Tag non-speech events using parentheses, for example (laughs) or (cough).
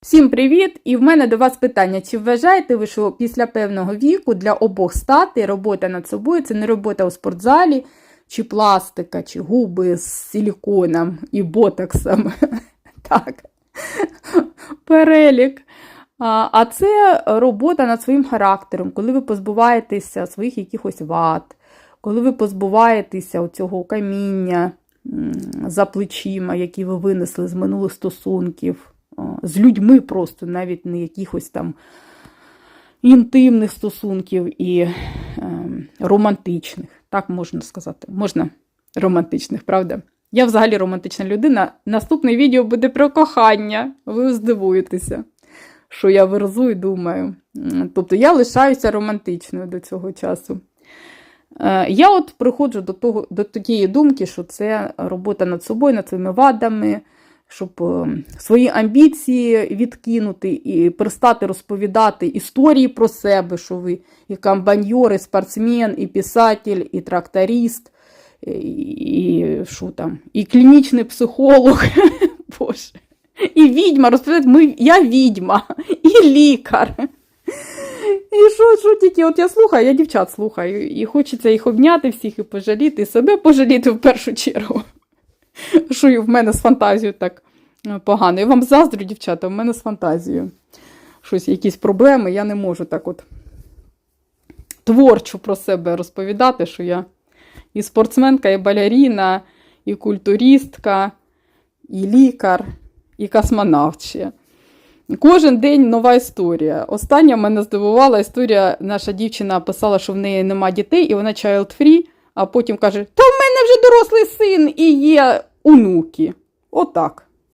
Всім привіт! І в мене до вас питання: чи вважаєте ви, що після певного віку для обох статей робота над собою це не робота у спортзалі, чи пластика, чи губи з силіконом і ботоксом? (laughs) Так, перелік. А, це робота над своїм характером, коли ви позбуваєтеся своїх якихось вад, коли ви позбуваєтеся цього каміння за плечима, які ви винесли з минулих стосунків, з людьми просто, навіть не якихось там інтимних стосунків і ем, романтичних. Так можна сказати. Можна романтичних, правда? Я взагалі романтична людина. Наступне відео буде про кохання. Ви здивуєтеся, що я верзу і думаю. Тобто я лишаюся романтичною до цього часу. Е, Я от приходжу до, того, до тієї думки, що це робота над собою, над своїми вадами, щоб е, свої амбіції відкинути і перестати розповідати історії про себе, що ви і камбаньор, і спортсмен, і писатель, і тракторист, і, і що там, і клінічний психолог. (laughs) Боже. І відьма, розповідати, ми, я відьма, і лікар. І що, що тільки, от я слухаю, я дівчат слухаю, і хочеться їх обняти всіх і пожаліти, і себе пожаліти в першу чергу. (laughs) Що в мене з фантазією так е, погано. Я вам заздрю, дівчата, в мене з фантазією. Щось, якісь проблеми, я не можу так от творчо про себе розповідати, що я і спортсменка, і балеріна, і культуристка, і лікар, і космонавт. Кожен день нова історія. Остання мене здивувала історія. Наша дівчина писала, що в неї нема дітей, і вона child free, а потім каже: Та в мене вже дорослий син і є онуки. Отак.